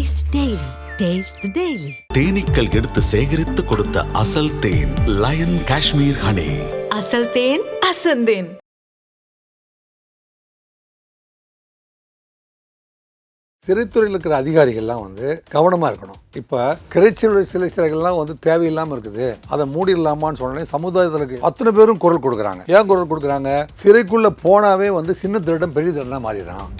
Daily. Taste the Daily. தேனீக்கள் எடுத்து சேகரித்து கொடுத்த அசல் தேன் லயன் காஷ்மீர் ஹனி. அசல் தேன் அசந்தேன் சிறைத்துறையில் இருக்கிற அதிகாரிகள்லாம் வந்து கவனமாக இருக்கணும். இப்போ கிரைச்சிலுடைய சிலை சிறைகள்லாம் வந்து தேவையில்லாமல் இருக்குது. அதை மூடிடலாமான்னு சொன்னோடனே சமுதாயத்தில் இருக்க அத்தனை பேரும் குரல் கொடுக்குறாங்க. ஏன் குரல் கொடுக்குறாங்க? சிறைக்குள்ளே போனாவே வந்து சின்ன திருடன் பெரிய திருடனாக மாறிடுறான்.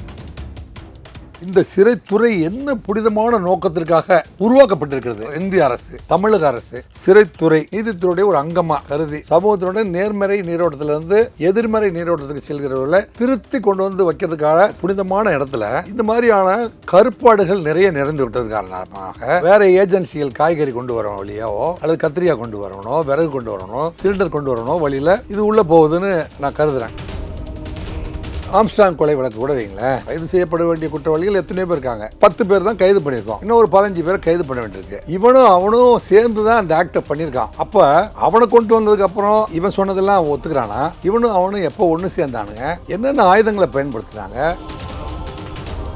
இந்த சிறைத்துறை என்ன புனிதமான நோக்கத்திற்காக உருவாக்கப்பட்டிருக்கிறது? இந்திய அரசு தமிழக அரசு சிறைத்துறை நீதித்துறையுடைய ஒரு அங்கமா கருதி சமூகத்தினுடைய நேர்மறை நீரோட்டத்திலிருந்து எதிர்மறை நீரோட்டத்துக்கு செல்கிறவர்களை திருத்தி கொண்டு வந்து வைக்கிறதுக்காக புனிதமான இடத்துல இந்த மாதிரியான கருப்பாடுகள் நிறைய நிறைந்து விட்டது காரணமாக வேற ஏஜென்சிகள் காய்கறி கொண்டு வரோம் வழியாவோ அல்லது கத்திரிக்காய் கொண்டு வரணும் விறகு கொண்டு வரணும் சிலிண்டர் கொண்டு வரணும் வழியில இது உள்ள போகுதுன்னு நான் கருதுறேன். ஆம்ஸ்டாங் கொலை வழக்கு கூட வைங்களேன் கைது செய்யப்பட வேண்டிய குற்றவாளிகள் எத்தனை பேர் இருக்காங்க. பத்து பேர் தான் கைது பண்ணியிருக்கோம். இன்னும் ஒரு பதினஞ்சு பேரை கைது பண்ண வேண்டியிருக்கு. இவனும் அவனும் சேர்ந்து தான் அந்த ஆக்டை பண்ணியிருக்கான். அப்போ அவனை கொண்டு வந்ததுக்கு அப்புறம் இவன் சொன்னதெல்லாம் ஒத்துக்கிறானா? இவனும் அவனும் எப்போ ஒன்று சேர்ந்தானுங்க? என்னென்ன ஆயுதங்களை பயன்படுத்துகிறாங்க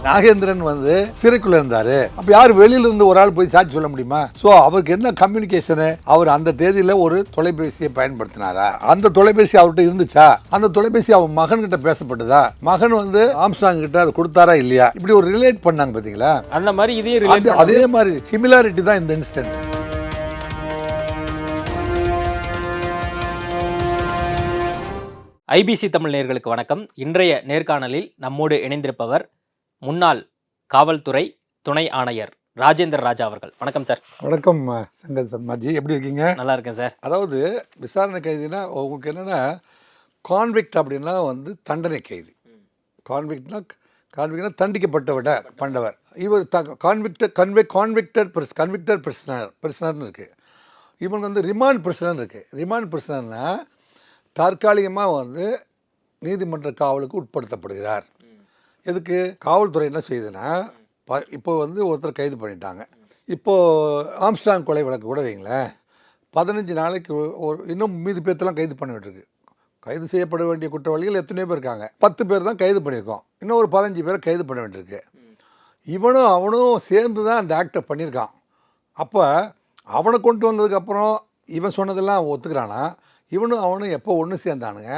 நாகேந்திரன் வந்து சிறைக்குள்ள இருந்தாரு. அப்ப யார் வெளியில இருந்து ஒரு ஆள் போய் சாட்சி சொல்ல முடியுமா? சோ அவருக்கு என்ன கம்யூனிகேஷனு அவர் அந்த தேதியில ஒரு தொலைபேசியை பயன்படுத்தினாரா? அந்த தொலைபேசி அவர்கிட்ட இருந்துச்சா? அந்த தொலைபேசி அவன் மகன் கிட்ட பேசப்பட்டதா? மகன் வந்து ஆம்ஸ்டாங் கிட்ட அதை கொடுத்தாரா இல்லையா? இப்படி ஒரு ரிலேட் பண்ணாங்க பாத்தீங்களா? அந்த மாதிரி ரிலேட் அது- மாதிரி சிமிலாரிட்டி தான் இந்த இன்ஸ்டன்ட் ஐபிசி தமிழ் நேயர்களுக்கு வணக்கம். இன்றைய நேர்காணலில் நம்மோடு இணைந்திருப்பவர் முன்னாள் காவல்துறை துணை ஆணையர் ராஜேந்திர ராஜா அவர்கள். வணக்கம் சார். வணக்கம் சங்கர் சர்மாஜி. எப்படி இருக்கீங்க? நல்லா இருக்கேன் சார். அதாவது விசாரணை கைதினா உங்களுக்கு என்னென்னா கான்விக்ட் அப்படின்னா வந்து தண்டனை கைதி. கான்விக்ட்னா கான்விக்ட்னா தண்டிக்கப்பட்டவிட பண்டவர். இவர் த கான்விக்டட் கன்வே கான்விக்டட் பிரிஸ் கன்விக்டட் பிரிசனர் பிரிசனர்னு இருக்குது இவங்க வந்து ரிமாண்ட் பிரிசனர் இருக்குது ரிமாண்ட் பிரிசனர்னா தற்காலிகமாக வந்து நீதிமன்ற காவலுக்கு உட்படுத்தப்படுகிறார். எதுக்கு? காவல்துறை என்ன செய்யுதுன்னா ப இப்போ வந்து ஒருத்தர் கைது பண்ணிட்டாங்க. இப்போது ஆம்ஸ்டாங் கொலை வழக்கு கூட வைங்களேன் பதினஞ்சு நாளைக்கு ஒரு இன்னும் மீதி பேர்த்தெல்லாம் கைது பண்ண கைது செய்யப்பட வேண்டிய குற்றவாளிகள் எத்தனையோ பேர் இருக்காங்க. பத்து பேர் தான் கைது பண்ணியிருக்கோம். இன்னும் ஒரு பதினஞ்சு பேரை கைது பண்ண வேண்டியிருக்கு. இவனும் அவனும் சேர்ந்து தான் அந்த ஆக்டை பண்ணியிருக்கான். அப்போ அவனை கொண்டு வந்ததுக்கப்புறம் இவன் சொன்னதெல்லாம் ஒத்துக்கிறானா? இவனும் அவனும் எப்போ ஒன்று சேர்ந்தானுங்க?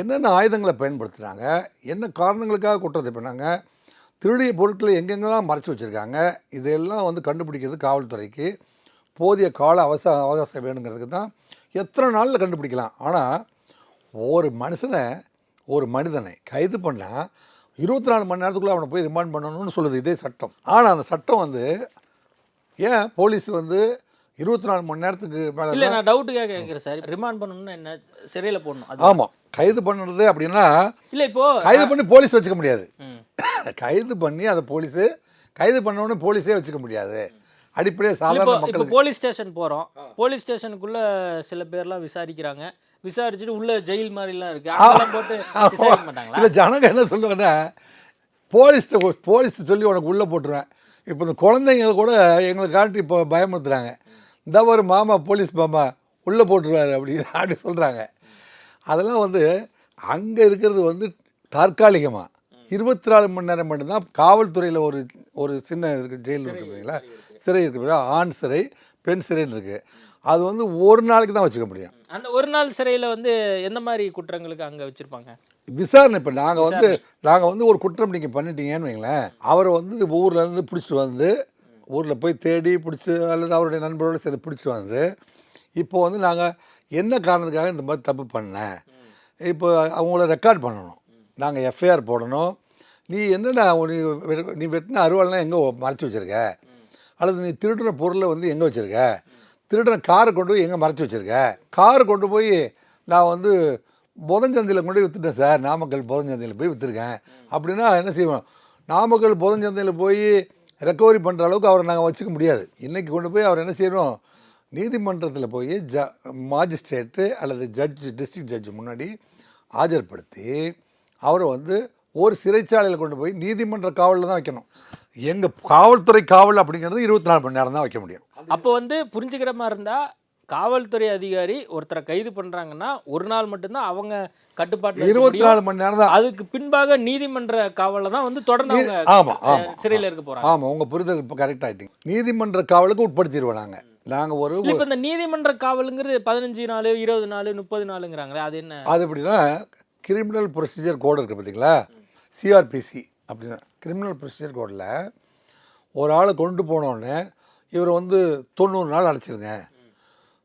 என்னென்ன ஆயுதங்களை பயன்படுத்துகிறாங்க என்ன காரணங்களுக்காக குற்றத்தை பண்ணாங்க திருடிய பொருட்களை எங்கெங்கெல்லாம் மறைச்சி வச்சுருக்காங்க இதெல்லாம் வந்து கண்டுபிடிக்கிறது காவல்துறைக்கு போதிய கால அவச அவகாசம் வேணுங்கிறதுக்கு தான் எத்தனை நாளில் கண்டுபிடிக்கலாம். ஆனால் ஒரு மனுஷனை ஒரு மனிதனை கைது பண்ணால் இருபத்தி நாலு மணி நேரத்துக்குள்ளே அவனை போய் ரிமாண்ட் பண்ணணும்னு சொல்லுது இதே சட்டம். ஆனால் அந்த சட்டம் வந்து ஏன் போலீஸ் வந்து இருபத்தி நாலு மணி நேரத்துக்கு மேலே நான் டவுட்டுக்காக கேட்குறேன் சார். ரிமாண்ட் பண்ணணும்னா என்ன? சிறையில போடணும். ஆமாம் கைது பண்ணுறது அப்படின்னா இல்ல இப்போ கைது பண்ணி போலீஸ் வச்சுக்க முடியாது. கைது பண்ணி அதை போலீஸு கைது பண்ணவொடனே போலீஸே வச்சுக்க முடியாது. அடிப்படையாக சாதாரண மக்களுக்கு. போலீஸ் ஸ்டேஷன் போறோம். போலீஸ் ஸ்டேஷனுக்குள்ள சில பேர்லாம் விசாரிக்கிறாங்க. விசாரிச்சுட்டு உள்ள ஜெயில் மாதிரிலாம் இருக்கு. போட்டு இல்லை ஜனங்க என்ன சொல்லுவாங்கன்னா போலீஸ் போலீஸ் சொல்லி உனக்கு உள்ளே போட்டுருவேன். இப்போ இந்த குழந்தைங்க கூட எங்களை காட்டி இப்போ பயமுறுத்துறாங்க. இந்த ஒரு மாமா போலீஸ் மாமா உள்ளே போட்டுருவாரு அப்படின்னு அப்படி சொல்கிறாங்க அதெல்லாம் வந்து அங்கே இருக்கிறது வந்து தற்காலிகமாக இருபத்தி நாலு மணி நேரம் மட்டும்தான் காவல்துறையில் ஒரு ஒரு சின்ன இருக்கு ஜெயில் இருக்கு பார்த்தீங்களா? சிறை இருக்கு பார்த்தீங்களா? ஆண் சிறை பெண் சிறைன்னு இருக்குது அது வந்து ஒரு நாளைக்கு தான் வச்சுக்க முடியும். அந்த ஒரு நாள் சிறையில வந்து எந்த மாதிரி குற்றங்களுக்கு அங்க வச்சிருப்பாங்க? விசாரணை இப்போ நாங்கள் வந்து நாங்கள் வந்து ஒரு குற்றம் நீங்கள் பண்ணிட்டீங்கன்னு வைங்களேன் அவரை வந்து ஊர்ல இருந்து பிடிச்சிட்டு வந்து ஊரில் போய் தேடி பிடிச்சி அல்லது அவருடைய நண்பரோடு சேர்ந்து பிடிச்சிட்டு வந்து இப்போ வந்து நாங்கள் என்ன காரணத்துக்காக இந்த மாதிரி தப்பு பண்ணேன் இப்போ அவங்கள ரெக்கார்ட் பண்ணணும். நாங்கள் எஃப்ஐஆர் போடணும். நீ என்னடா நீ நீ வெட்டின அருவாள்லாம் எங்கே மறைச்சி வச்சிருக்க? அல்லது நீ திருடுற பொருளை வந்து எங்கே வச்சுருக்க? திருடுற காரை கொண்டு போய் எங்கே மறைச்சி வச்சுருக்க? காரை கொண்டு போய் நான் வந்து புதஞ்சந்தையில் கொண்டு போய் விற்றுட்டேன் சார். நாமக்கல் புதஞ்சந்தையில் போய் விற்றுருக்கேன் அப்படின்னா என்ன செய்வோம்? நாமக்கல் புதஞ்சந்தையில் போய் ரெக்கவரி பண்ணுற அளவுக்கு அவரை நாங்கள் வச்சுக்க முடியாது. இன்றைக்கி கொண்டு போய் அவர் என்ன செய்யணும்? நீதிமன்றத்தில் போய் ஜ மாஜிஸ்ட்ரேட்டு அல்லது ஜட்ஜ் டிஸ்ட்ரிக்ட் ஜட்ஜ் முன்னாடி ஆஜர்படுத்தி அவரை வந்து ஒரு சிறைச்சாலையில் கொண்டு போய் நீதிமன்ற காவலில் தான் வைக்கணும். எங்கள் காவல்துறை காவல் அப்படிங்கிறது இருபத்தி நாலு மணி நேரம் தான் வைக்க முடியும். அப்போ வந்து புரிஞ்சுக்கிற மாதிரி இருந்தா காவல்துறை அதிகாரி ஒருத்தரை கைது பண்றாங்கன்னா ஒரு நாள் மட்டும்தான் அவங்க கட்டுப்பாட்டில் இருபத்தி நாலு மணி நேரம் தான் அதுக்கு பின்பாக நீதிமன்ற காவல்ல தான் வந்து தொடர்ந்து ஆமாம் ஆமாம் சிறையில் இருக்க போறாங்க. ஆமாம் உங்கள் புரிதல் இப்போ கரெக்ட் ஆகிட்டீங்க நீதிமன்ற காவலுக்கு உட்படுத்திடுவோம் நாங்கள் நாங்கள் ஒரு இப்ப இந்த நீதிமன்ற காவலுங்கிறது பதினஞ்சு நாள் இருபது நாள் முப்பது நாளுங்கிறாங்களே அது என்ன? அது எப்படின்னா கிரிமினல் ப்ரொசீஜர் கோடு இருக்குது பார்த்தீங்களா சிஆர்பிசி அப்படின்னா கிரிமினல் ப்ரொசீஜர் கோடில் ஒரு ஆளை கொண்டு போனோடனே இவர் வந்து தொண்ணூறு நாள் அடைச்சிருங்க.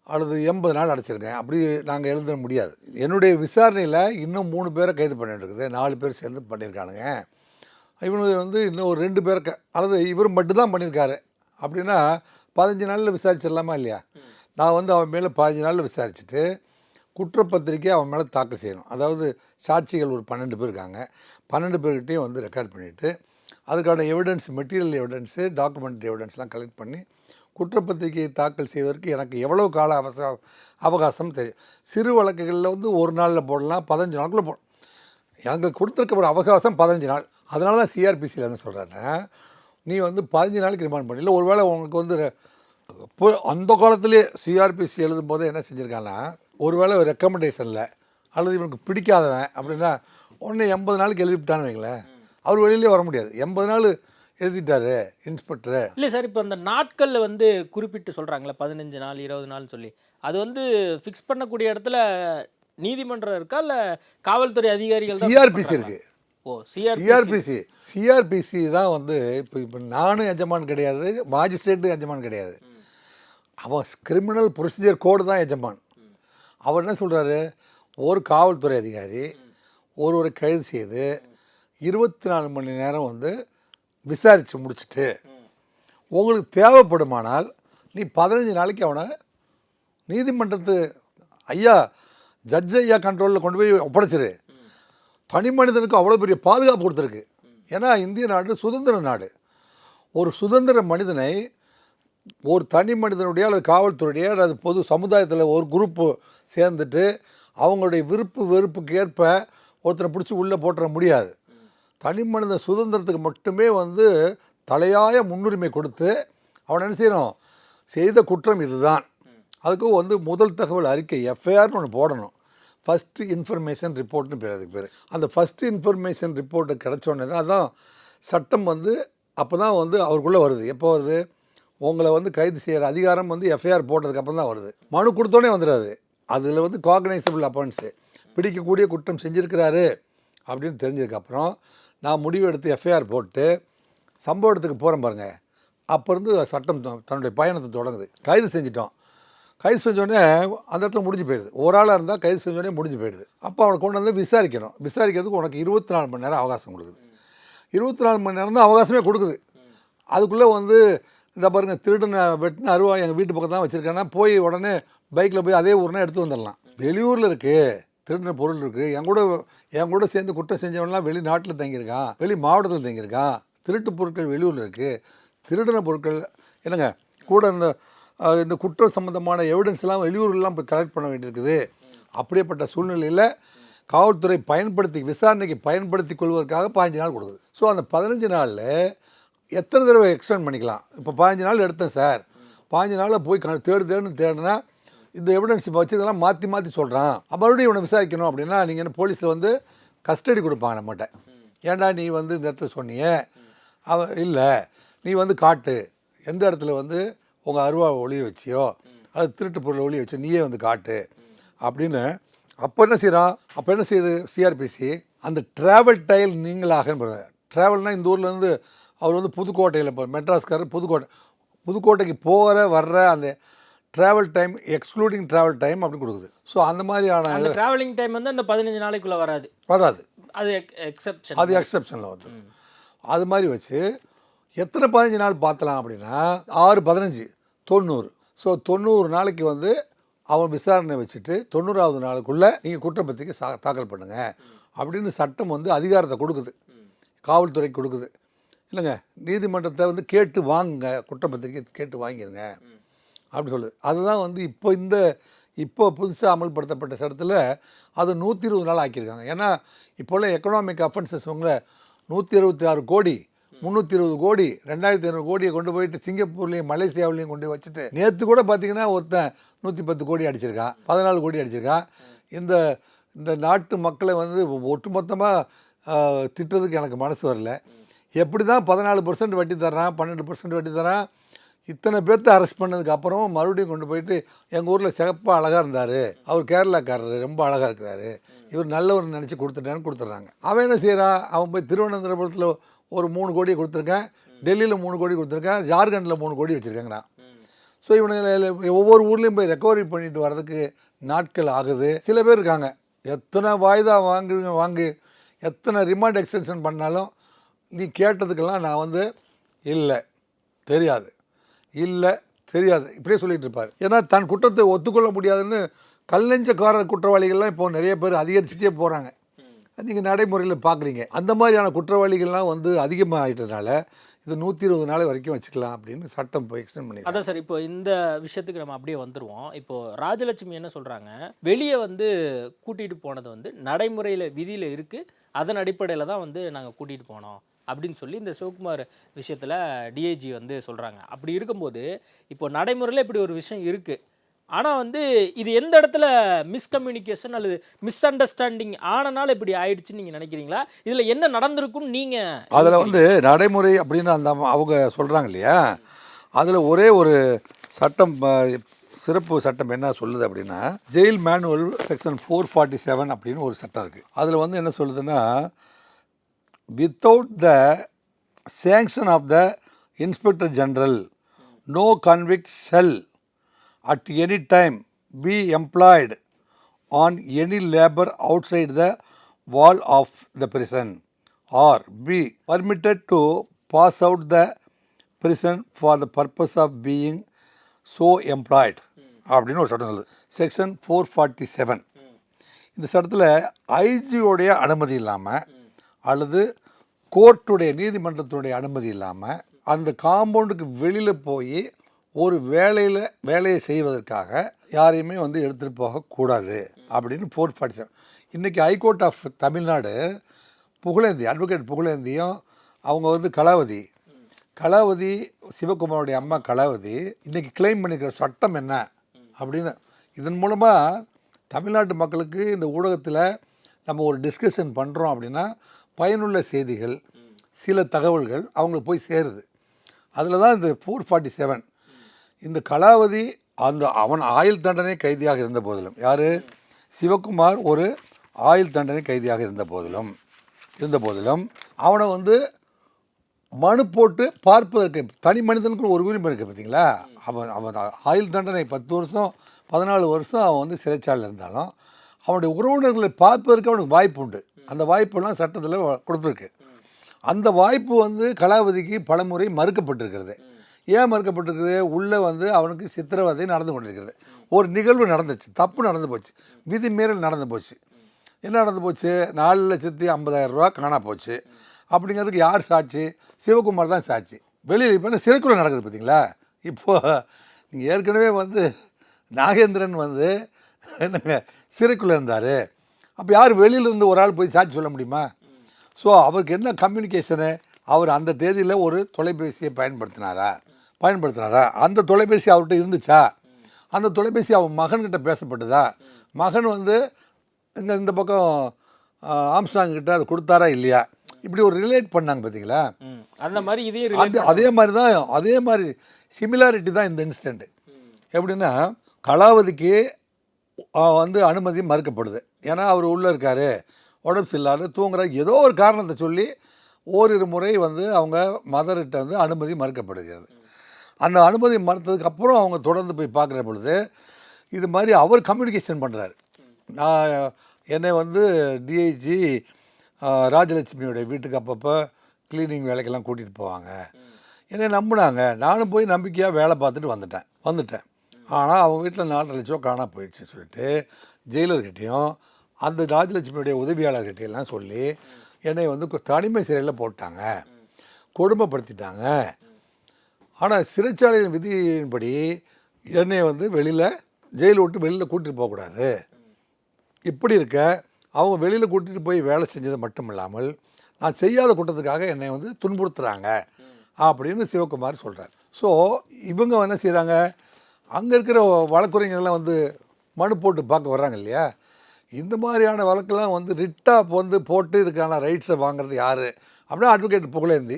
அல்லது எண்பது நாள் அடைச்சிருங்க. அப்படி நாங்கள் எழுத முடியாது. என்னுடைய விசாரணையில் இன்னும் மூணு பேரை கைது பண்ணிட்டு இருக்குது. நாலு பேர் சேர்ந்து பண்ணியிருக்கானுங்க. இவனுக்கு வந்து இன்னும் ஒரு ரெண்டு பேரை க- அல்லது இவர் மட்டும்தான் பண்ணியிருக்காரு. அப்படின்னா பதினஞ்சு நாளில் விசாரிச்சிடலாமா இல்லையா? நான் வந்து அவன் மேலே பதினஞ்சு நாளில் விசாரிச்சுட்டு குற்றப்பத்திரிக்கை அவன் மேலே தாக்கல் செய்யணும். அதாவது சாட்சிகள் ஒரு பன்னெண்டு பேர் இருக்காங்க. பன்னெண்டு பேர்கிட்டையும் வந்து ரெக்கார்ட் பண்ணிவிட்டு அதுக்கான எவிடன்ஸ் மெட்டீரியல் எவிடன்ஸு டாக்குமெண்ட் எவிடன்ஸ்லாம் கலெக்ட் பண்ணி குற்றப்பத்திரிகையை தாக்கல் செய்வதற்கு எனக்கு எவ்வளோ கால அவச அவகாசம் தெரியும் சிறு வழக்குகளில் வந்து ஒரு நாளில் போடலாம் பதினஞ்சு நாளுக்குள்ளே போடணும் எனக்கு கொடுத்துருக்க அவகாசம் பதினஞ்சு நாள். அதனால தான் சிஆர்பிசியில் என்ன சொல்கிறேன்னா நீ வந்து பதினஞ்சு நாளைக்கு ரிமாண்ட் பண்ணி. இல்லை ஒருவேளை உங்களுக்கு வந்து இப்போ அந்த காலத்திலே சிஆர்பிசி எழுதும் போது என்ன செஞ்சுருக்காங்கன்னா ஒருவேளை ரெக்கமெண்டேஷனில் அல்லது இவனுக்கு பிடிக்காதவன் அப்படின்னா உடனே எண்பது நாளுக்கு எழுதிவிட்டான்னு வைங்களேன். அவர் வெளியிலே வர முடியாது. எண்பது நாள் எழுதிட்டாரு இன்ஸ்பெக்டரு இல்ல சார் இப்போ அந்த நாட்கள்ல வந்து குறிப்பிட்டு சொல்றாங்களே பதினஞ்சு நாள் இருபது நாள்னு சொல்லி. அது வந்து ஃபிக்ஸ் பண்ணக்கூடிய இடத்துல நீதிமன்றம் இருக்கா? இல்ல காவல்துறை அதிகாரிகள் சிஆர்பிசி? இருக்குது ஓ சிஆர்பிசி சிஆர்பிசி சிஆர்பிசி தான் வந்து இப்போ இப்போ நானும் எஜமான் கிடையாது மாஜிஸ்ட்ரேட்டும் எஜமான் கிடையாது. அவன் கிரிமினல் ப்ரொசீஜர் கோடு தான் எஜமான். அவர் என்ன சொல்கிறாரு ஒரு காவல்துறை அதிகாரி ஒருவரை கைது செய்து இருபத்தி நாலு மணி நேரம் வந்து விசாரித்து முடிச்சுட்டு உங்களுக்கு தேவைப்படுமானால் நீ பதினஞ்சு நாளைக்கு அவனை நீதிமன்றத்து ஐயா ஜட்ஜ் ஐயா கண்ட்ரோலில் கொண்டு போய் ஒப்படைச்சிரு. தனி மனிதனுக்கு அவ்வளோ பெரிய பாதுகாப்பு கொடுத்துருக்கு. ஏன்னா இந்திய நாடு சுதந்திர நாடு. ஒரு சுதந்திர மனிதனை ஒரு தனி மனிதனுடைய அல்லது காவல்துறையுடைய அல்லது பொது சமுதாயத்தில் ஒரு குரூப்பு சேர்ந்துட்டு அவங்களுடைய விருப்பு வெறுப்புக்கு ஏற்ப ஒருத்தரை பிடிச்சி உள்ளே போட்டுற முடியாது. தனி மனித சுதந்திரத்துக்கு மட்டுமே வந்து தலையாய முன்னுரிமை கொடுத்து அவன் என்ன செய்யணும்? செய்த குற்றம் இதுதான். அதுக்கு வந்து முதல் தகவல் அறிக்கை எஃப்ஐஆர்னு ஒன்று போடணும். ஃபஸ்ட்டு இன்ஃபர்மேஷன் ரிப்போர்ட்னு பேர் அதுக்கு பேர். அந்த ஃபஸ்ட்டு இன்ஃபர்மேஷன் ரிப்போர்ட்டு கிடச்சோடனே தான் அதான் சட்டம் வந்து அப்போ தான் வந்து அவருக்குள்ளே வருது. எப்போ வருது? உங்களை வந்து கைது செய்கிற அதிகாரம் வந்து எஃப்ஐஆர் போட்டதுக்கப்புறம் தான் வருது. மனு கொடுத்தோடனே வந்துடாது. அதில் வந்து காக்னைசபிள் அப்பாயின்ஸு பிடிக்கக்கூடிய குற்றம் செஞ்சுருக்கிறாரு அப்படின்னு தெரிஞ்சதுக்கப்புறம் நான் முடிவு எடுத்து எஃப்ஐஆர் போட்டு சம்பவ இடத்துக்கு போகிறேன் பாருங்கள் அப்போ இருந்து சட்டம் தன்னுடைய பயணத்தை தொடங்குது. கைது செஞ்சிட்டோம். கைது செஞ்சோடனே அந்த இடத்துல முடிஞ்சு போயிடுது. ஒரு ஆளாக இருந்தால் கைது செஞ்சோடனே முடிஞ்சு போயிடுது. அப்போ அவனை கொண்டு வந்து விசாரிக்கணும். விசாரிக்கிறதுக்கு உனக்கு இருபத்தி நாலு மணி நேரம் அவகாசம் கொடுக்குது. இருபத்தி நாலு மணி நேரம் தான் அவகாசமே கொடுக்குது. அதுக்குள்ளே வந்து இந்த பாருங்க திருடுன வெட்டின அருவா எங்கள் வீட்டு பக்கம் தான் வச்சுருக்கேன்னா போய் உடனே பைக்கில் போய் அதே ஊர்னா எடுத்து வந்துடலாம். வெளியூரில் இருக்குது திருடின பொருள் இருக்குது என் கூட என் கூட சேர்ந்து குற்றம் செஞ்சவன்லாம் வெளிநாட்டில் தங்கியிருக்கான். வெளி மாவட்டத்தில் தங்கியிருக்கான். திருட்டு பொருட்கள் வெளியூரில் இருக்குது திருடின பொருட்கள் என்னங்க கூட இந்த இந்த குற்றம் சம்மந்தமான எவிடன்ஸ்லாம் வெளியூர்லாம் போய் கலெக்ட் பண்ண வேண்டியிருக்குது. அப்படியேப்பட்ட சூழ்நிலையில் காவல்துறை பயன்படுத்தி விசாரணைக்கு பயன்படுத்தி கொள்வதற்காக பதினஞ்சு நாள் கொடுக்குது. ஸோ அந்த பதினஞ்சு நாளில் எத்தனை தடவை எக்ஸ்டெண்ட் பண்ணிக்கலாம்? இப்போ பதினஞ்சு நாள் எடுத்தேன் சார். பதினஞ்சு நாளில் போய் க- தேடு தேடுன்னு தேடினா இந்த எவிடன்ஸ் இப்போ வச்சதெல்லாம் மாற்றி மாற்றி சொல்கிறான் மறுபடியும் இவனை விசாரிக்கணும் அப்படின்னா நீங்கள் என்ன போலீஸில் வந்து கஸ்டடி கொடுப்பாங்க நம்மகிட்ட. ஏன்டா நீ வந்து இந்த இடத்துல சொன்னியே? அவன் இல்லை. நீ வந்து காட்டு. எந்த இடத்துல வந்து உங்கள் அருவாவை ஒளிய வச்சியோ அது திருட்டு பொருளை ஒளிய வச்சோ நீயே வந்து காட்டு. அப்படின்னு அப்போ என்ன செய்கிறான் அப்போ என்ன செய்யுது சிஆர்பிசி அந்த ட்ராவல் டைல் நீங்களாக ட்ராவல்னால் இந்த ஊர்லேருந்து அவர் வந்து புதுக்கோட்டையில் இப்போ மெட்ராஸ்காரர் புதுக்கோட்டை புதுக்கோட்டைக்கு போகிற வர்ற அந்த travel time excluding travel time அப்படி கொடுக்குது. ஸோ அந்த மாதிரியான அந்த டிராவலிங் டைம் வந்து அந்த பதினஞ்சு நாளைக்குள்ள வராது. வராது. அது எக்ஸெப்ஷன் அது எக்ஸப்ஷனில் வந்து. அது மாதிரி வச்சு எத்தனை பதினஞ்சு நாள் பார்த்தலாம் அப்படின்னா ஆறு பதினஞ்சு. தொண்ணூறு. ஸோ தொண்ணூறு நாளைக்கு வந்து அவன் விசாரணை வச்சுட்டு தொண்ணூறாவது நாளுக்குள்ளே நீங்கள் குற்றப்பத்திரிக்கை சா தாக்கல் பண்ணுங்கள் அப்படின்னு சட்டம் வந்து அதிகாரத்தை கொடுக்குது. காவல்துறை கொடுக்குது. இல்லைங்க நீதிமன்றத்தை வந்து கேட்டு வாங்குங்க. குற்றப்பத்திரிக்கை கேட்டு வாங்கிடுங்க அப்படி சொல்லுது. அதுதான் வந்து இப்போ இந்த இப்போ புதுசாக அமல்படுத்தப்பட்ட சட்டத்தில் அது நூற்றி இருபது நாள் ஆக்கியிருக்காங்க. ஏன்னா இப்போல்லாம் எக்கனாமிக் அஃபென்சஸ் உங்களை நூற்றி இருபத்தி ஆறு கோடி முந்நூற்றி இருபது கோடி ரெண்டாயிரத்தி ஐநூறு கோடியை கொண்டு போயிட்டு சிங்கப்பூர்லேயும் மலேசியாவிலையும் கொண்டு வச்சுட்டு நேற்று கூட பார்த்தீங்கன்னா ஒருத்தன் நூற்றி பத்து கோடி அடிச்சிருக்கான் பதினாலு கோடி அடிச்சிருக்கான் இந்த இந்த நாட்டு மக்களை வந்து ஒட்டுமொத்தமாக திட்டுறதுக்கு எனக்கு மனசு வரல. எப்படி தான் பதினாலு பர்சன்ட் வட்டி தர்றான் பன்னெண்டு பர்சன்ட் வட்டி தரான் இத்தனை பேர்த்த அரெஸ்ட் பண்ணதுக்கு அப்புறம் மறுபடியும் கொண்டு போயிட்டு எங்கள் ஊரில் சிறப்பாக அழகாக இருந்தார். அவர் கேரளாக்காரர் ரொம்ப அழகாக இருக்கிறாரு. இவர் நல்லவர் நினச்சி கொடுத்துட்டேன்னு கொடுத்துட்றாங்க அவன் என்ன செய்கிறான் அவன் போய் திருவனந்தபுரத்தில் ஒரு மூணு கோடி கொடுத்துருக்கேன். டெல்லியில் மூணு கோடி கொடுத்துருக்கேன். ஜார்க்கண்டில் மூணு கோடி வச்சுருக்கேங்கிறான். ஸோ இவனுங்க ஒவ்வொரு ஊர்லேயும் போய் ரெக்கவரி பண்ணிட்டு வர்றதுக்கு நாட்கள் ஆகுது. சில பேர் இருக்காங்க. எத்தனை வாய்தா வாங்கு வாங்கி எத்தனை ரிமாண்ட் எக்ஸ்டென்ஷன் பண்ணாலும் நீ கேட்டதுக்கெல்லாம் நான் வந்து இல்லை தெரியாது. இல்லை தெரியாது. இப்படியே சொல்லிட்டு இருப்பார். ஏன்னா தன் குற்றத்தை ஒத்துக்கொள்ள முடியாதுன்னு கல்லெஞ்சக்காரர் குற்றவாளிகள்லாம் இப்போ நிறைய பேர் அதிகரிச்சுட்டே போகிறாங்க நீங்கள் நடைமுறையில் பார்க்குறீங்க அந்த மாதிரியான குற்றவாளிகள்லாம் வந்து அதிகமாக ஆயிட்டதுனால இது நூற்றி இருபது நாள் வரைக்கும் வச்சுக்கலாம் அப்படின்னு சட்டம் இப்போ எக்ஸ்டெண்ட் பண்ணி அதான் சார் இப்போ இந்த விஷயத்துக்கு நம்ம அப்படியே வந்துடுவோம் இப்போ ராஜலட்சுமி என்ன சொல்கிறாங்க வெளியே வந்து கூட்டிகிட்டு போனது வந்து நடைமுறையில் விதியில் இருக்குது அதன் அடிப்படையில் தான் வந்து நாங்கள் கூட்டிகிட்டு போனோம் அப்படின்னு சொல்லி இந்த சிவகுமார் விஷயத்தில் டிஐஜி வந்து சொல்கிறாங்க அப்படி இருக்கும்போது இப்போ நடைமுறையில் இப்படி ஒரு விஷயம் இருக்குது ஆனால் வந்து இது எந்த இடத்துல மிஸ்கம்யூனிகேஷன் அல்லது மிஸ் அண்டர்ஸ்டாண்டிங் ஆனனால இப்படி ஆயிடுச்சுன்னு நீங்கள் நினைக்கிறீங்களா? இதில் என்ன நடந்திருக்குன்னு நீங்கள் அதில் வந்து நடைமுறை அப்படின்னு அந்த அவங்க சொல்கிறாங்க இல்லையா? அதில் ஒரே ஒரு சட்டம் சிறப்பு சட்டம் என்ன சொல்லுது அப்படின்னா jail manual section four forty seven அப்படின்னு ஒரு சட்டம் இருக்குது அதில் வந்து என்ன சொல்லுதுன்னா without the sanction of the inspector general no convict cell at any time be employed on any labor outside the wall of the prison or be permitted to pass out the prison for the purpose of being so employed அப்படின்னு ஒரு சட்டம் சொல்லுது section four forty seven இந்த சட்டத்தில் ஐஜியோடைய அனுமதி இல்லாமல் அல்லது கோர்ட்டுடைய நீதிமன்றத்துடைய அனுமதி இல்லாமல் அந்த காம்பவுண்டுக்கு வெளியில் போய் ஒரு வேலையில் வேலையை செய்வதற்காக யாரையுமே வந்து எடுத்துகிட்டு போகக்கூடாது அப்படின்னு ஃபோர் ஃபார்ட்டி செவன் இன்றைக்கி high court of Tamil Nadu Pugazhendhi advocate புகழேந்தியும் அவங்க வந்து கலாவதி. கலாவதி சிவகுமாரோடைய அம்மா கலாவதி இன்றைக்கி கிளைம் பண்ணிக்கிற சட்டம் என்ன அப்படின்னு. இதன் மூலமாக தமிழ்நாட்டு மக்களுக்கு இந்த ஊடகத்தில் நம்ம ஒரு டிஸ்கஷன் பண்ணுறோம் அப்படின்னா பயனுள்ள செய்திகள் சில தகவல்கள் அவங்களுக்கு போய் சேருது. அதில் தான் இந்த ஃபோர் ஃபார்ட்டி செவன் இந்த கலாவதி அந்த அவன் ஆயுள் தண்டனை கைதியாக இருந்த போதிலும். யார்? சிவகுமார் ஒரு ஆயுள் தண்டனை கைதியாக இருந்த போதிலும். இருந்த போதிலும். அவனை வந்து மனு போட்டு பார்ப்பதற்கு தனி மனிதனுக்கு ஒரு உரிமை இருக்குது பார்த்தீங்களா அவன் அவன் ஆயுள் தண்டனை பத்து வருஷம் பதினாலு வருஷம் அவன் வந்து சிறைச்சாலையில் இருந்தாலும் அவனுடைய உறவினர்களை பார்ப்பதற்கு அவனுக்கு வாய்ப்பு உண்டு. அந்த வாய்ப்பெல்லாம் சட்டத்தில் கொடுத்துருக்கு. அந்த வாய்ப்பு வந்து கலாவதிக்கு பலமுறை மறுக்கப்பட்டிருக்கிறது. ஏன் மறுக்கப்பட்டிருக்குது? உள்ளே வந்து அவனுக்கு சித்திரவதை நடந்து கொண்டிருக்கிறது. ஒரு நிகழ்வு நடந்துச்சு. தப்பு நடந்து போச்சு. விதி மீறல் நடந்து போச்சு. என்ன நடந்து போச்சு? நாலு லட்சத்தி ஐம்பதாயிரம் ரூபா காணா போச்சு. அப்படிங்கிறதுக்கு யார் சாட்சி? சிவகுமார் தான் சாட்சி. வெளியில் இப்போ என்ன சிறைக்குள்ள நடக்குது பார்த்தீங்களா இப்போது நீங்கள் ஏற்கனவே வந்து நாகேந்திரன் வந்து என்னங்க சிறைக்குள்ளே இருந்தார். அப்போ யார் வெளியில இருந்து ஒரு ஆள் போய் சாட்சி சொல்ல முடியுமா? ஸோ அவருக்கு என்ன கம்யூனிகேஷனு அவர் அந்த தேதியில் ஒரு தொலைபேசியை பயன்படுத்தினாரா? பயன்படுத்தினாரா? அந்த தொலைபேசி அவர்கிட்ட இருந்துச்சா? அந்த தொலைபேசி அவன் மகன்கிட்ட பேசப்பட்டதா? மகன் வந்து இங்கே இந்த பக்கம் ஆம்ஸ்டாங் கிட்ட அதை கொடுத்தாரா இல்லையா? இப்படி ஒரு ரிலேட் பண்ணாங்க பார்த்தீங்களா. அந்த மாதிரி relate அது அதே மாதிரி தான் அதே மாதிரி சிமிலாரிட்டி தான் இந்த இன்சிடெண்ட்டு எப்படின்னா கலாவதிக்கு வந்து அனுமதி மறுக்கப்படுது. ஏன்னா அவர் உள்ளே இருக்காரு உடம்பு சரியில்லாத தூங்குறாரு ஏதோ ஒரு காரணத்தை சொல்லி ஓரிரு முறை வந்து அவங்க மதர்கிட்ட வந்து அனுமதி மறுக்கப்படுகிறது. அந்த அனுமதி மறுத்ததுக்கு அப்புறம் அவங்க தொடர்ந்து போய் பார்க்குற பொழுது இது மாதிரி அவர் கம்யூனிகேஷன் பண்ணுறாரு நான் என்னை வந்து டிஐஜி ராஜலட்சுமியோடைய வீட்டுக்கு அப்பப்போ க்ளீனிங் வேலைக்கெல்லாம் கூட்டிகிட்டு போவாங்க. என்னை நம்பினாங்க. நானும் போய் நம்பிக்கையாக வேலை பார்த்துட்டு வந்துட்டேன். வந்துட்டேன். ஆனால் அவங்க வீட்டில் நாலரை லட்சம் காணா போயிடுச்சுன்னு சொல்லிட்டு ஜெயிலர்கிட்டையும் அந்த ராஜலட்சுமியுடைய உதவியாளர்கிட்டையெல்லாம் சொல்லி என்னை வந்து தனிமை சிறையில் போட்டாங்க. கொடுமைப்படுத்திட்டாங்க. ஆனால் சிறைச்சாலையின் விதியின்படி என்னை வந்து வெளியில் ஜெயில் விட்டு வெளியில் கூட்டிகிட்டு போகக்கூடாது. இப்படி இருக்க அவங்க வெளியில் கூட்டிகிட்டு போய் வேலை செஞ்சது மட்டும் இல்லாமல் நான் செய்யாத குற்றத்துக்காக என்னை வந்து துன்புறுத்துகிறாங்க அப்படின்னு சிவகுமார் சொல்கிறார் ஸோ இவங்க என்ன செய்கிறாங்க அங்கே இருக்கிற வழக்குரைஞர்லாம் வந்து மனு போட்டு பார்க்க வர்றாங்க இல்லையா? இந்த மாதிரியான வழக்கெல்லாம் வந்து ரிட்டாக வந்து போட்டு இதுக்கான ரைட்ஸை வாங்குறது யார்? அப்படின்னா அட்வொகேட் புகழேந்தி.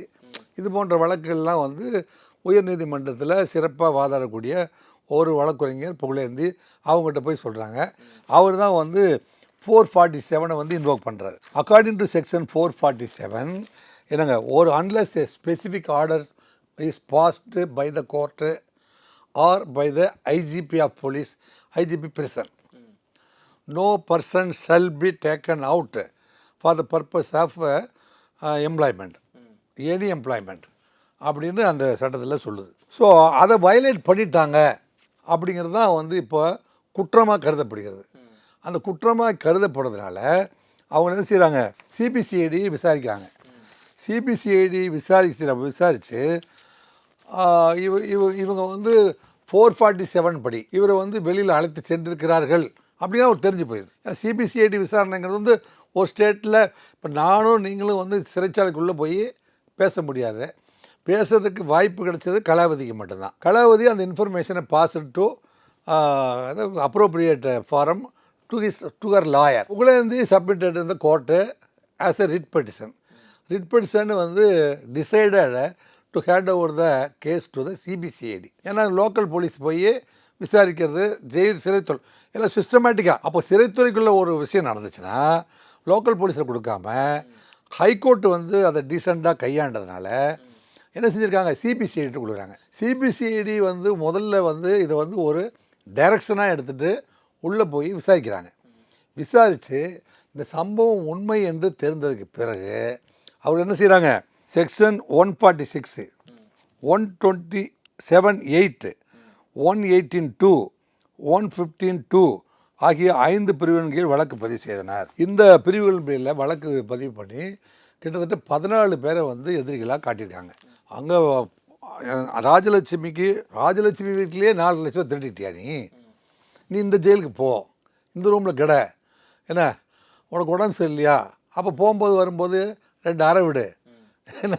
இது போன்ற வழக்குகள்லாம் வந்து உயர்நீதிமன்றத்தில் சிறப்பாக வாதாடக்கூடிய ஒரு வழக்குரைஞர் புகழேந்தி அவங்ககிட்ட போய் சொல்கிறாங்க அவர் தான் வந்து ஃபோர் ஃபார்ட்டி செவனை வந்து இன்வோக் பண்ணுறாரு according to section four forty seven என்னங்க ஒரு unless a specific order is passed by the court or by the IGP of police IGP prison no person shall be taken out for the purpose of uh, uh, employment any employment. அப்படின்னு அந்த சட்டத்தில் சொல்லுது. So அதை violate பண்ணிட்டாங்க அப்படிங்கிறது தான் வந்து இப்போ குற்றமாக கருதப்படுகிறது. அந்த குற்றமாக கருதப்படுறதுனால அவங்க என்ன செய்கிறாங்க சிபிசிஐடி விசாரிக்கிறாங்க. சிபிசிஐடி விசாரிச்சு விசாரித்து இவ இவ இவங்க வந்து ஃபோர் ஃபார்ட்டி செவன் படி இவரை வந்து வெளியில் அழைத்து சென்றிருக்கிறார்கள் அப்படின்னா அவர் தெரிஞ்சு போயிடுது. ஏன்னா சிபிசிஐடி விசாரணைங்கிறது வந்து ஒரு ஸ்டேட்டில் இப்போ நானும் நீங்களும் வந்து சிறைச்சாலைக்குள்ளே போய் பேச முடியாது. பேசுறதுக்கு வாய்ப்பு கிடைச்சது கலாவதிக்கு மட்டும்தான். கலாவதி அந்த இன்ஃபர்மேஷனை pass to appropriate forum to his to her lawyer உங்களேந்தி submitted இந்த court as a writ petition writ petition வந்து decided to hand over the case to the CBCID ஏன்னா லோக்கல் போலீஸ் போய் விசாரிக்கிறது ஜெயில் சிறைத்துறை. எல்லாம் சிஸ்டமேட்டிக்காக அப்போ சிறைத்துறைக்குள்ளே ஒரு விஷயம் நடந்துச்சுன்னா லோக்கல் போலீஸில் கொடுக்காம ஹைகோர்ட் வந்து அதை டீசெண்டாக கையாண்டதுனால என்ன செஞ்சுருக்காங்க? சிபிசிஐடி கொடுக்குறாங்க. சிபிசிஐடி வந்து முதல்ல வந்து இதை வந்து ஒரு டைரக்ஷனாக எடுத்துகிட்டு உள்ளே போய் விசாரிக்கிறாங்க. விசாரித்து இந்த சம்பவம் உண்மை என்று தெரிந்ததுக்கு பிறகு அவர் என்ன செய்கிறாங்க section one forty six one twenty seven eight one eighteen two one fifteen two ஆகிய ஐந்து பிரிவின் கீழ் வழக்கு பதிவு செய்தனர். இந்த பிரிவுகள் பேரில் வழக்கு பதிவு பண்ணி கிட்டத்தட்ட பதினாலு பேரை வந்து எதிரிகளாக காட்டியிருக்காங்க. அங்கே ராஜலட்சுமிக்கு ராஜலட்சுமி வீட்டிலேயே நாலு லட்சம் திருடிட்டியா நீ? நீ இந்த ஜெயிலுக்கு போ. இந்த ரூமில் கிட. என்ன? உனக்கு உடம்பு சரியில்லையா? அப்போ போகும்போது வரும்போது ரெண்டு அரை விடு. என்ன?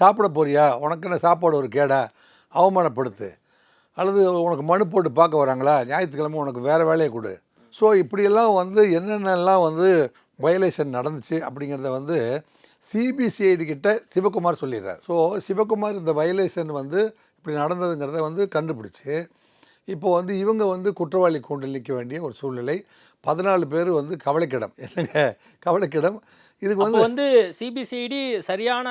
சாப்பிட போறியா? உனக்கு என்ன சாப்பாடு ஒரு கேடா? அவமானப்படுத்து. அல்லது உனக்கு மனு போட்டு பார்க்க வராங்களா? ஞாயிற்றுக்கிழமை உனக்கு வேறு வேலையை கொடு. ஸோ இப்படியெல்லாம் வந்து என்னென்னலாம் வந்து வயலேஷன் நடந்துச்சு அப்படிங்கிறத வந்து சிபிசிஐடி கிட்ட சிவகுமார் சொல்லிடுறார். ஸோ சிவகுமார் இந்த வயலேஷன் வந்து இப்படி நடந்ததுங்கிறத வந்து கண்டுபிடிச்சி இப்போ வந்து இவங்க வந்து குற்றவாளி கூண்டலிக்க வேண்டிய ஒரு சூழ்நிலை. பதினாலு பேர் வந்து கவலைக்கிடம். என்னங்க? கவலைக்கிடம். இதுக்கு வந்து வந்து சிபிசிஐடி சரியான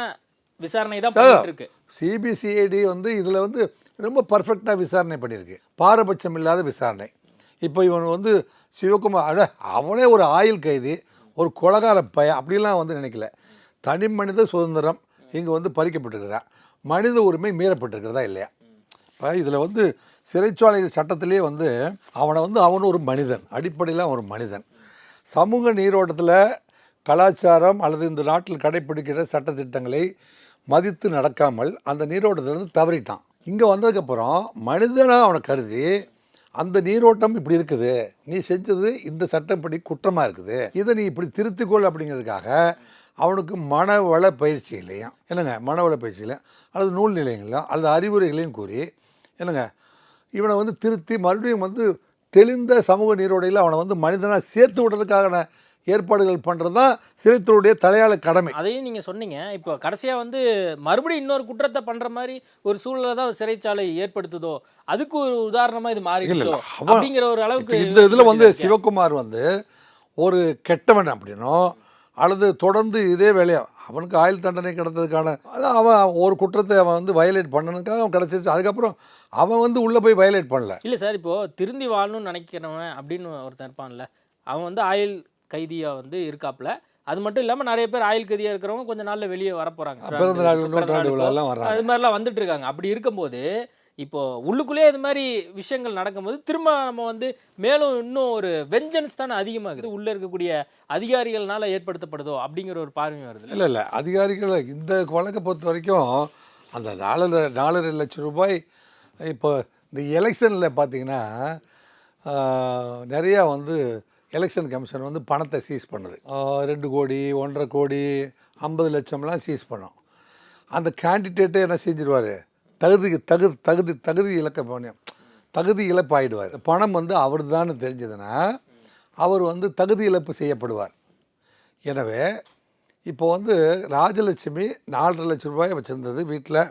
விசாரணை தான் இருக்கு. சிபிசிஐடி வந்து இதில் வந்து ரொம்ப பர்ஃபெக்டாக விசாரணை பண்ணியிருக்கு. பாரபட்சம் இல்லாத விசாரணை. இப்போ இவன் வந்து சிவகுமார் அட அவனே ஒரு ஆயுள் கைதி ஒரு கொலகார பய அப்படிலாம் வந்து நினைக்கல. தனி மனித சுதந்திரம் இங்கே வந்து பறிக்கப்பட்டிருக்கிறதா? மனித உரிமை மீறப்பட்டிருக்கிறதா இல்லையா? இப்போ இதில் வந்து சிறைச்சாலை சட்டத்திலே வந்து அவனை வந்து அவன் ஒரு மனிதன் அடிப்படையில் அவன் ஒரு மனிதன். சமூக நீரோட்டத்தில் கலாச்சாரம் அல்லது இந்த நாட்டில் கடைப்பிடிக்கிற சட்டத்திட்டங்களை மதித்து நடக்காமல் அந்த நீரோட்டத்திலிருந்து தவறிட்டான். இங்கே வந்ததுக்கப்புறம் மனிதனாக அவனை கருதி அந்த நீரோட்டம் இப்படி இருக்குது நீ செஞ்சது இந்த சட்டப்படி குற்றமாக இருக்குது இதை நீ இப்படி திருத்திக்கொள் அப்படிங்கிறதுக்காக அவனுக்கு மனவள பயிற்சி இல்லையா? என்னங்க? மனவள பயிற்சி இல்லையா அல்லது நூல் நிலையங்களையும் அல்லது அறிவுரைகளையும் கூறி என்னங்க? இவனை வந்து திருத்தி மறுபடியும் வந்து தெளிந்த சமூக நீரோடையில் அவனை வந்து மனிதனாக சேர்த்து விடுறதுக்கான ஏற்பாடுகள் பண்ணுறது தான் சிறைத்துறையுடைய தலையாள கடமை. அதையும் நீங்க சொன்னீங்க. இப்போ கடைசியா வந்து மறுபடியும் இன்னொரு குற்றத்தை பண்ற மாதிரி ஒரு சூழ்நிலை தான் சிறைச்சாலை ஏற்படுத்துதோ அதுக்கு ஒரு உதாரணமா இது இல்ல, இல்ல. அவன் அப்படிங்கிற ஒரு அளவுக்கு இந்த இதில் வந்து. சிவகுமார் வந்து ஒரு கெட்டவன் அப்படின்னும் அல்லது தொடர்ந்து இதே வேலையா அவனுக்கு ஆயுள் தண்டனை கிடைத்ததுக்கான அதான் அவன் ஒரு குற்றத்தை அவன் வந்து வயலேட் பண்ணனுக்காக அவன் கிடச்சிருச்சு அதுக்கப்புறம் அவன் வந்து உள்ளே போய் வயலேட் பண்ணல. இல்ல சார் இப்போ திருந்தி வாழணும்னு நினைக்கிறவன் அப்படின்னு ஒருத்தன் இருப்பான்ல அவன் வந்து ஆயுள் கைதியா வந்து இருக்காப்ல அது மட்டும் இல்லாம நிறைய பேர் ஆயுள் கைதியா இருக்கிறவங்க கொஞ்ச நாள்ல வெளியே வர போறாங்க பிறந்த நாள் பிறந்த நூற்றாண்டு நாளுக்கோ, விழாலாம் வர்றாங்க. அது மாதிரிலாம் வந்துட்டு இருக்காங்க. அப்படி இருக்கும்போது இப்போது உள்ளுக்குள்ளேயே இது மாதிரி விஷயங்கள் நடக்கும்போது திரும்ப நம்ம வந்து மேலும் இன்னும் ஒரு வெஞ்சன்ஸ் தானே அதிகமாகுது. உள்ளே இருக்கக்கூடிய அதிகாரிகள்னால ஏற்படுத்தப்படுதோ அப்படிங்கிற ஒரு பார்வை வருது. இல்லை இல்லை. அதிகாரிகள் இந்த வழக்கை பொறுத்த வரைக்கும் அந்த நாலரை நாலரை லட்சம் ரூபாய் இப்போ இந்த எலெக்ஷனில் பார்த்தீங்கன்னா நிறையா வந்து எலெக்ஷன் கமிஷன் வந்து பணத்தை சீஸ் பண்ணுது. ரெண்டு கோடி ஒன்றரை கோடி ஐம்பது லட்சம்லாம் சீஸ் பண்ணோம். அந்த கேண்டிடேட்டே என்ன செஞ்சிருவார்? தகுதி தகுதி தகுதி தகுதி இழக்க போனேன். தகுதி இழப்பாயிடுவார். பணம் வந்து அவர் தெரிஞ்சதுன்னா அவர் வந்து தகுதி இழப்பு செய்யப்படுவார். எனவே இப்போ வந்து ராஜலட்சுமி நாலரை லட்சம் ரூபாய் வச்சுருந்தது வீட்டில்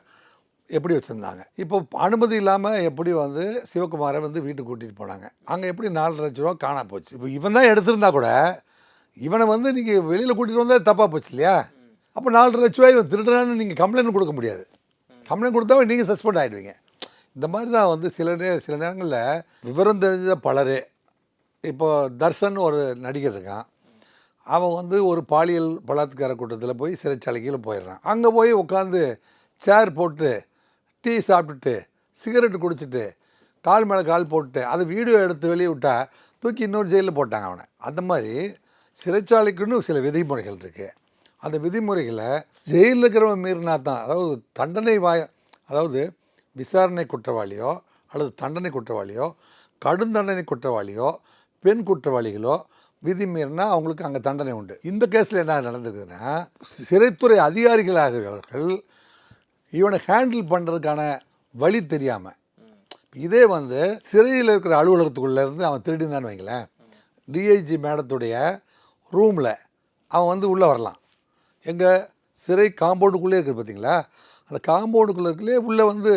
எப்படி வச்சுருந்தாங்க? இப்போ அனுமதி இல்லாமல் எப்படி வந்து சிவகுமாரை வந்து வீட்டுக்கு கூட்டிகிட்டு போனாங்க? அங்கே எப்படி நாலரை லட்ச ரூபா காணா போச்சு? இப்போ இவன் தான் எடுத்திருந்தா கூட இவனை வந்து நீங்கள் வெளியில் கூட்டிகிட்டு வந்தால் தப்பாக போச்சு இல்லையா? அப்போ நாலரை லட்ச ரூபாய் இவன் திருடுறான்னு நீங்கள் கம்ப்ளைண்ட் கொடுக்க முடியாது. கம்ப்ளைண்ட் கொடுத்தா நீங்கள் சஸ்பெண்ட் ஆகிடுவீங்க இந்த மாதிரி தான் வந்து சில நே சில நேரங்களில் விவரம் தெரிஞ்ச பலரே இப்போ தர்ஷன் ஒரு நடிகர் இருக்கான். அவன் வந்து ஒரு பாலியல் பலாத்கார கூட்டத்தில் போய் சிறைச்சாலைக்கு போயிடுறான். அங்கே போய் உட்காந்து சேர் போட்டு டீ சாப்பிட்டுட்டு சிகரெட்டு குடிச்சிட்டு கால் மேலே கால் போட்டு அதை வீடியோ எடுத்து வெளியே விட்டா தூக்கி இன்னொரு ஜெயிலில் போட்டாங்க அவனை. அந்த மாதிரி சிறைச்சாலைக்குன்னு சில விதிமுறைகள் இருக்குது அந்த விதிமுறைகளை ஜெயிலில் இருக்கிறவன் மீறினா தான் அதாவது தண்டனை வாய அதாவது விசாரணை குற்றவாளியோ அல்லது தண்டனை குற்றவாளியோ கடும் தண்டனை குற்றவாளியோ பெண் குற்றவாளிகளோ விதி மீறினா அவங்களுக்கு அங்கே தண்டனை உண்டு. இந்த கேஸில் என்ன நடந்திருக்குதுன்னா சிறைத்துறை அதிகாரிகளாகிறவர்கள் இவனை ஹேண்டில் பண்ணுறதுக்கான வழி தெரியாமல் இதே வந்து சிறையில் இருக்கிற அலுவலகத்துக்குள்ளேருந்து அவன் திருடினான்னு வைங்களேன் டிஐஜி மேடத்துடைய ரூமில் அவன் வந்து உள்ளே வரலாம். எங்கள் சிறை காம்பவுண்டுக்குள்ளே இருக்குது பார்த்தீங்களா? அந்த காம்பவுண்டுக்குள்ளே இருக்குள்ளே உள்ளே வந்து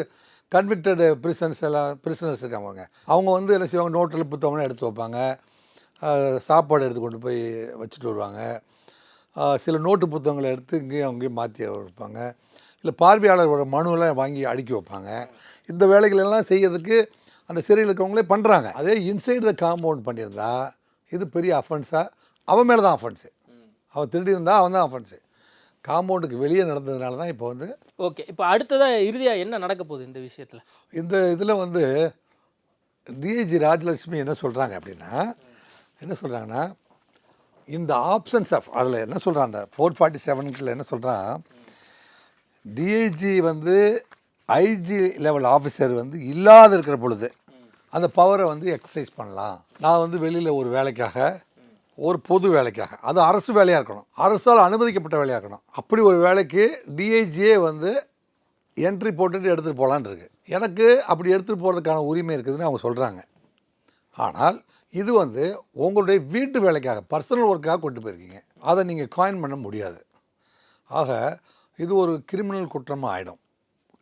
கன்விக்டட் பிரிசன்ஸ் எல்லாம் பிரிசனர்ஸ் இருக்காங்க அவங்க. வந்து என்ன செய்வாங்க? நோட்டில் புத்தகம்லாம் எடுத்து வைப்பாங்க. சாப்பாடு எடுத்து கொண்டு போய் வச்சுட்டு வருவாங்க. சில நோட்டு புத்தகங்களை எடுத்து இங்கேயும் அங்கேயும் மாற்றி வைப்பாங்க. இல்லை பார்வையாளரோட மனுவெல்லாம் வாங்கி அடுக்கி வைப்பாங்க. இந்த வேலைகள் எல்லாம் செய்யறதுக்கு அந்த சிறையில் இருக்கிறவங்களே பண்ணுறாங்க அதே இன்சைடு த காம்பவுண்ட் பண்ணியிருந்தா இது பெரிய அஃபென்ஸாக அவன் மேலே தான் அஃபென்ஸு அவன் திருடி இருந்தா அவன் தான் அஃபென்ஸு காம்பவுண்டுக்கு வெளியே நடந்ததுனால தான் இப்போ வந்து ஓகே இப்போ அடுத்ததாக இறுதியாக என்ன நடக்க போகுது இந்த விஷயத்தில்? இந்த இதில் வந்து டிஐஜி ராஜலட்சுமி என்ன சொல்கிறாங்க அப்படின்னா என்ன சொல்கிறாங்கன்னா இந்த ஆப்ஷன்ஸ் ஆஃப் அதில் என்ன சொல்கிறான் அந்த ஃபோர் ஃபார்ட்டி செவனுக்குள்ள என்ன சொல்கிறான் டிஐஜி வந்து ஐஜி லெவல் ஆஃபீஸர் வந்து இல்லாத இருக்கிற பொழுது அந்த பவரை வந்து எக்ஸசைஸ் பண்ணலாம். நான் வந்து வெளியில் ஒரு வேலைக்காக ஒரு பொது வேலைக்காக. அது அரசு வேலையாக இருக்கணும். அரசால் அனுமதிக்கப்பட்ட வேலையாக இருக்கணும். அப்படி ஒரு வேலைக்கு டிஐஜியே வந்து என்ட்ரி போட்டுட்டு எடுத்துகிட்டு போகலான் இருக்கு. எனக்கு அப்படி எடுத்துகிட்டு போகிறதுக்கான உரிமை இருக்குதுன்னு அவங்க சொல்கிறாங்க ஆனால் இது வந்து உங்களுடைய வீட்டு வேலைக்காக பர்சனல் ஒர்க்காக கொண்டு போயிருக்கீங்க. அதை நீங்கள் காயின் பண்ண முடியாது. ஆக இது ஒரு கிரிமினல் குற்றமாக ஆகிடும்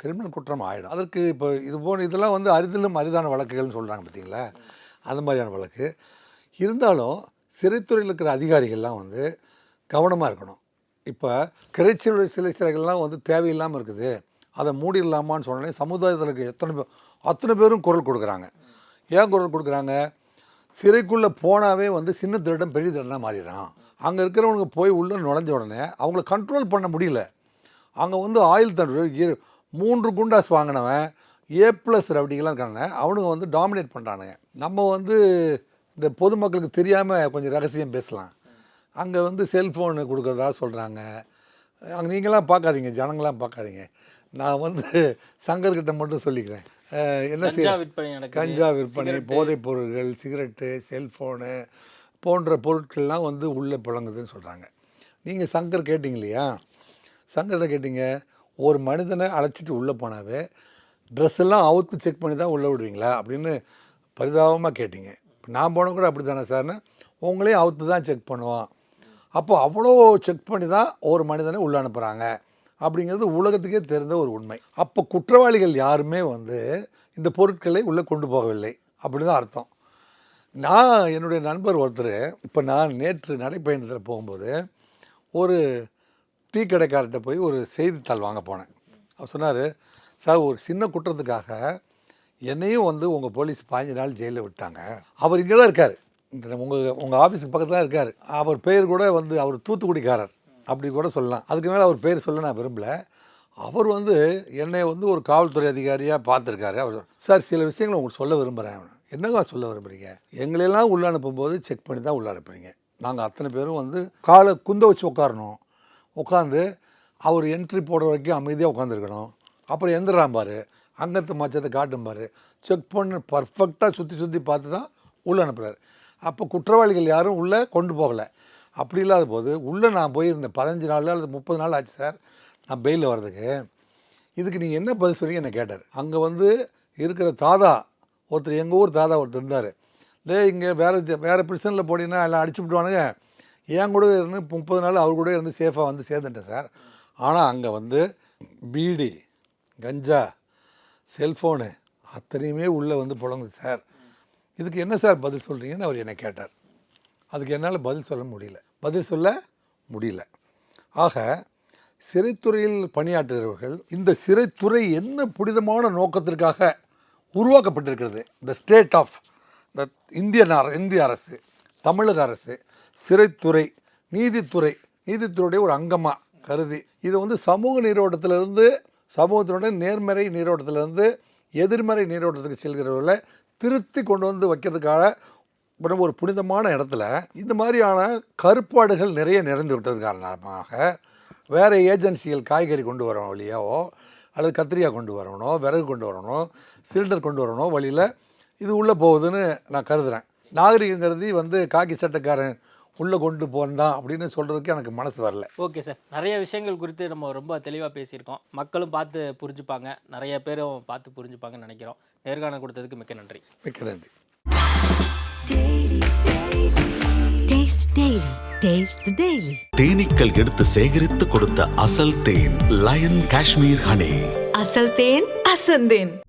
கிரிமினல் குற்றம் ஆகிடும் அதற்கு இப்போ இது போன இதெல்லாம் வந்து அரிதிலும் அரிதான வழக்குகள்னு சொல்கிறாங்க பார்த்தீங்களா? அந்த மாதிரியான வழக்கு. இருந்தாலும் சிறைத்துறையில் இருக்கிற அதிகாரிகள்லாம் வந்து கவனமாக இருக்கணும். இப்போ கிரைச்சில் சிலை சிறைகள்லாம் வந்து தேவையில்லாமல் இருக்குது. அதை மூடிடலாமான்னு சொன்னோடனே சமுதாயத்தில் இருக்க எத்தனை பேர் அத்தனை பேரும் குரல் கொடுக்குறாங்க. ஏன் குரல் கொடுக்குறாங்க? சிறைக்குள்ளே போனாவே வந்து சின்ன திருடன் பெரிய திருடனாக மாறிடுறான். அங்கே இருக்கிறவனுக்கு போய் உள்ளே நுழைஞ்ச உடனே அவங்கள கண்ட்ரோல் பண்ண முடியல. அங்கே வந்து ஆயில் தண்டு மூன்று குண்டாஸ் வாங்கினவன் ஏ ப்ளஸ் ரவுடிகளாம் இருக்காங்க அவனுங்க வந்து டாமினேட் பண்ணுறானுங்க நம்ம வந்து இந்த பொதுமக்களுக்கு தெரியாமல் கொஞ்சம் ரகசியம் பேசலாம். அங்கே வந்து செல்ஃபோனு கொடுக்குறதா சொல்கிறாங்க அங்கே நீங்களாம் பார்க்காதீங்க ஜனங்களாம் பார்க்காதீங்க. நான் வந்து சங்கர்கிட்ட மட்டும் சொல்லிக்கிறேன். என்ன செய்ய கஞ்சா விற்பனை. போதைப் பொருட்கள் சிகரெட்டு செல்ஃபோனு போன்ற பொருட்கள்லாம் வந்து உள்ளே புழங்குதுன்னு சொல்கிறாங்க நீங்கள் சங்கர் கேட்டிங்க இல்லையா சங்கர்கிட்ட கேட்டிங்க ஒரு மனிதனை அழைச்சிட்டு உள்ளே போனாவே ட்ரெஸ் எல்லாம் அவுத்து செக் பண்ணி தான் உள்ளே விடுவீங்களா? அப்படின்னு பரிதாபமாக கேட்டிங்க. நான் போன கூட அப்படி தானே சார்னு உங்களையும் அவுத்து தான் செக் பண்ணுவோம் அப்போ அவ்வளோ செக் பண்ணி தான் ஒரு மனிதனை உள்ளே அனுப்புகிறாங்க அப்படிங்கிறது உலகத்துக்கே தெரிந்த ஒரு உண்மை. அப்போ குற்றவாளிகள் யாருமே வந்து இந்த பொருட்களை உள்ளே கொண்டு போகவில்லை. அப்படி தான் அர்த்தம். நான் என்னுடைய நண்பர் ஒருத்தர் இப்போ நான் நேற்று நடைப்பயணத்தில் போகும்போது ஒரு டீ கடைக்கார்ட்ட போய் ஒரு செய்தித்தாள் வாங்க போனேன். அவர் சொன்னார் சார் ஒரு சின்ன குற்றத்துக்காக என்னையும் வந்து உங்கள் போலீஸ் பாஞ்சு நாள் ஜெயிலில் விட்டாங்க. அவர் இங்கே தான் இருக்கார் உங்கள் உங்கள் ஆஃபீஸுக்கு பக்கத்தில் தான் இருக்கார். அவர் பேர் கூட வந்து அவர் தூத்துக்குடிக்காரர் அப்படி கூட சொல்லலாம். அதுக்கு மேலே அவர் பேர் சொல்ல நான் விரும்பல. அவர் வந்து என்னை வந்து ஒரு காவல்துறை அதிகாரியாக பார்த்துருக்காரு. அவர் சார் சில விஷயங்களை உங்களுக்கு சொல்ல விரும்புகிறேன் என்னங்க சொல்ல விரும்புகிறீங்க எங்களெல்லாம் உள்ள அனுப்பும்போது செக் பண்ணி தான் உள்ள அனுப்புறீங்க. நாங்கள் அத்தனை பேரும் வந்து காலை குந்த வச்சு உட்காரணும். உட்காந்து அவர் என்ட்ரி போடுற வரைக்கும் அமைதியாக உட்காந்துருக்கணும் அப்புறம் எந்திரான் பாரு. அங்கத்து மச்சத்தை காட்டும் பாரு. செக் பண்ணி பர்ஃபெக்டாக சுற்றி சுற்றி பார்த்து தான் உள்ளே அனுப்புகிறார் அப்போ குற்றவாளிகள் யாரும் உள்ளே கொண்டு போகலை. அப்படி இல்லாத போது உள்ளே நான் போயிருந்தேன் பதினஞ்சு நாள் அல்லது முப்பது நாள் ஆச்சு சார் நான் பெயிலில் வர்றதுக்கு. இதுக்கு நீங்கள் என்ன பதில் சொல்லி என்னை கேட்டார். அங்கே வந்து இருக்கிற தாதா ஒருத்தர் எங்கள் ஊர் தாதா ஒருத்தர் இருந்தார். டே இங்கே வேறு வேறு பிரிசனில் போனீங்கன்னா எல்லாம் அடிச்சு விட்டுவானுங்க என் கூட இருந்து முப்பது நாள் அவர் கூட இருந்து சேஃபாக வந்து சேர்ந்துட்டேன் சார். ஆனால் அங்கே வந்து பீடி கஞ்சா செல்ஃபோனு அத்தனையுமே உள்ளே வந்து புழங்குது சார். இதுக்கு என்ன சார் பதில் சொல்கிறீங்கன்னு அவர் என்னை கேட்டார். அதுக்கு என்னால் பதில் சொல்ல முடியல. பதில் சொல்ல முடியல. ஆக சிறைத்துறையில் பணியாற்றுகிறவர்கள் இந்த சிறைத்துறை என்ன புனிதமான நோக்கத்திற்காக உருவாக்கப்பட்டிருக்கிறது? The state of the Indian அர இந்திய அரசு தமிழக அரசு சிறைத்துறை நீதித்துறை நீதித்துறையுடைய ஒரு அங்கமாக கருதி இது வந்து சமூக நீரோட்டத்திலிருந்து சமூகத்தினுடைய நேர்மறை நீரோட்டத்திலிருந்து எதிர்மறை நீரோட்டத்துக்கு செல்கிறவர்களை திருத்தி கொண்டு வந்து வைக்கிறதுக்காக ரொம்ப ஒரு புனிதமான இடத்துல இந்த மாதிரியான கருப்பாடுகள் நிறைய நிறைந்து விட்டது காரணமாக வேறு ஏஜென்சிகள் காய்கறி கொண்டு வரணும் வழியாவோ அல்லது கத்திரிக்காய் கொண்டு வரணும் விறகு கொண்டு வரணும் சிலிண்டர் கொண்டு வரணும் வழியில் இது உள்ளே போகுதுன்னு நான் கருதுகிறேன் நாகரிகங்கிறது வந்து காக்கி சட்டைக்காரன் உள்ளே கொண்டு போந்தான் அப்படின்னு சொல்கிறதுக்கு எனக்கு மனசு வரல. Okay sir. நிறைய விஷயங்கள் குறித்து நம்ம ரொம்ப தெளிவாக பேசியிருக்கோம். மக்களும் பார்த்து புரிஞ்சுப்பாங்க. நிறைய பேரும் பார்த்து புரிஞ்சுப்பாங்கன்னு நினைக்கிறோம். நேர்காணல் கொடுத்ததுக்கு மிக்க நன்றி. மிக்க நன்றி. தேனீக்கள் எடுத்து சேகரித்து கொடுத்த அசல் தேன் லயன் காஷ்மீர் ஹனி அசல் தேன் அசந்தேன்.